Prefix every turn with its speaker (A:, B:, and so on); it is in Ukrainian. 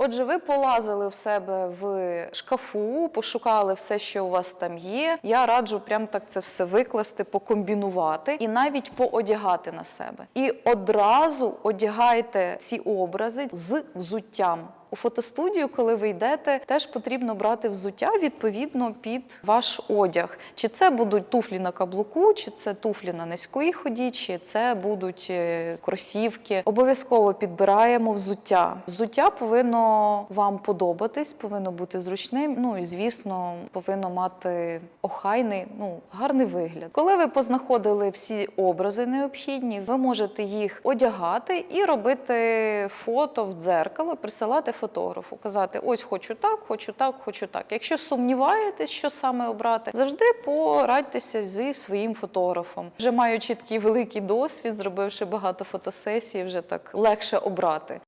A: Отже, ви полазили в себе в шкафу, пошукали все, що у вас там є. Я раджу прям так це все викласти, покомбінувати і навіть поодягати на себе. І одразу одягайте ці образи з взуттям. У фотостудію, коли ви йдете, теж потрібно брати взуття відповідно під ваш одяг. Чи це будуть туфлі на каблуку, чи це туфлі на низькій ході, чи це будуть е, кросівки. Обов'язково підбираємо взуття. Взуття повинно вам подобатись, повинно бути зручним. Ну і звісно, повинно мати охайний, ну гарний вигляд. Коли ви познаходили всі образи необхідні, ви можете їх одягати і робити фото в дзеркало, присилати фотографу, казати: ось хочу так, хочу так, хочу так. Якщо сумніваєтесь, що саме обрати, завжди порадьтеся зі своїм фотографом. Вже маючи такий великий досвід, зробивши багато фотосесій, вже так легше обрати.